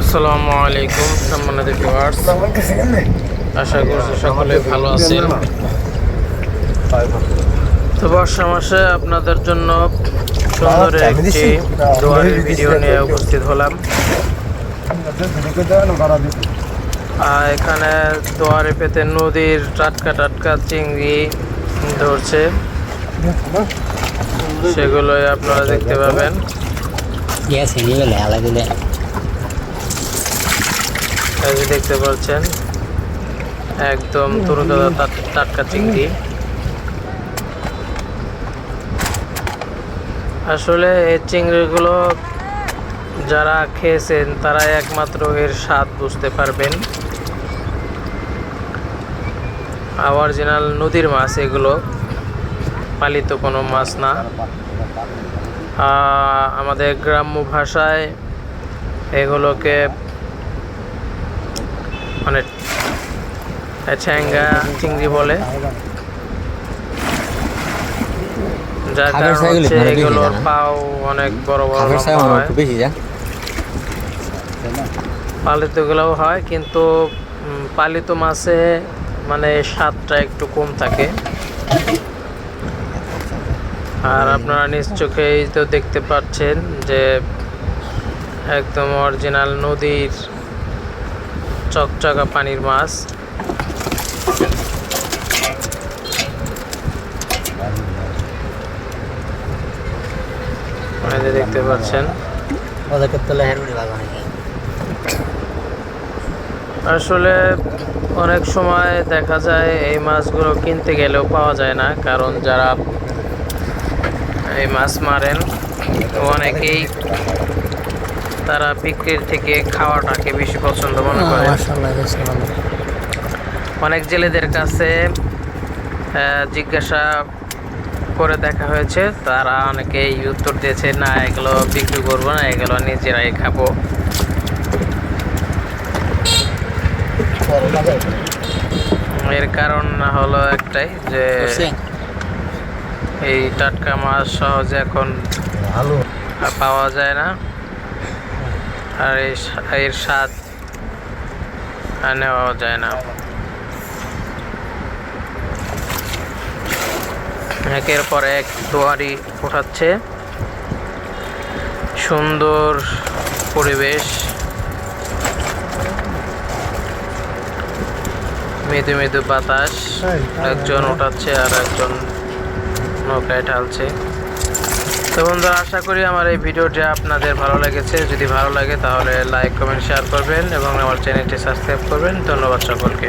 আসসালামু আলাইকুম সম্মানিত ভিউয়ার্স আশা করছি সকলে ভালো আছেন। তো বর্ষা মাসে আপনাদের জন্য সুন্দর একটি দোয়ারের ভিডিও নিয়ে উপস্থিত হলাম। আর এখানে দোয়ারে পেতে নদীর টাটকা টাটকা চিংড়ি ধরছে। সেগুলোই আপনারা দেখতে পাবেন। এই যে দেখতে পাচ্ছেন, একদম টাট- টাটকা চিংড়ি। আসলে এই চিংড়িগুলো যারা খেয়েছেন তারা একমাত্র এর স্বাদ বুঝতে পারবেন। অরিজিনাল নদীর মাছ এগুলো, পালিত কোনো মাছ না। আমাদের গ্রাম্য ভাষায় এগুলোকে মানে ঠ্যাঙ্গা চিংড়ি বলে। যার কারণ হচ্ছে মানে এগুলোর পাও অনেক বড় বড় হয়। পালিত গুলোও হয় কিন্তু পালিত মাছে মানে স্বাদটা একটু কম থাকে। আর আপনারা নিজ চোখেই তো দেখতে পাচ্ছেন যে একদম অরিজিনাল নদীর চকচকা পানির মাছ। দেখতে পাচ্ছেন। আসলে অনেক সময় দেখা যায় এই মাছগুলো কিনতে গেলেও পাওয়া যায় না কারণ যারা এই মাছ মারেন অনেকেই তারা বিক্রির থেকে খাওয়াটাকে বেশি পছন্দ মনে করে। বেশ ভালো। অনেক জেলেদের কাছে জিজ্ঞাসা করে দেখা হয়েছে। তারা অনেকেই উত্তর দিয়েছে না এগুলো বিক্রি করব না এগুলো নিজেরাই খাব। এর কারণ হলো একটাই যে এই টাটকা মাছ সহজে এখন পাওয়া যায় না। আর এর স্বাদ আর নেওয়াও যায় না। একের পর এক দোয়ারি ওঠাচ্ছে সুন্দর পরিবেশ। মৃদু মৃদু বাতাস। একজন ওঠাচ্ছে আর একজন নৌকায় ঢালছে। তো বন্ধুরা, আশা করি আমার এই ভিডিওটি আপনাদের ভালো লেগেছে। যদি ভালো লাগে তাহলে লাইক কমেন্ট শেয়ার করবেন এবং আমার চ্যানেলটি সাবস্ক্রাইব করবেন। ধন্যবাদ সকলকে।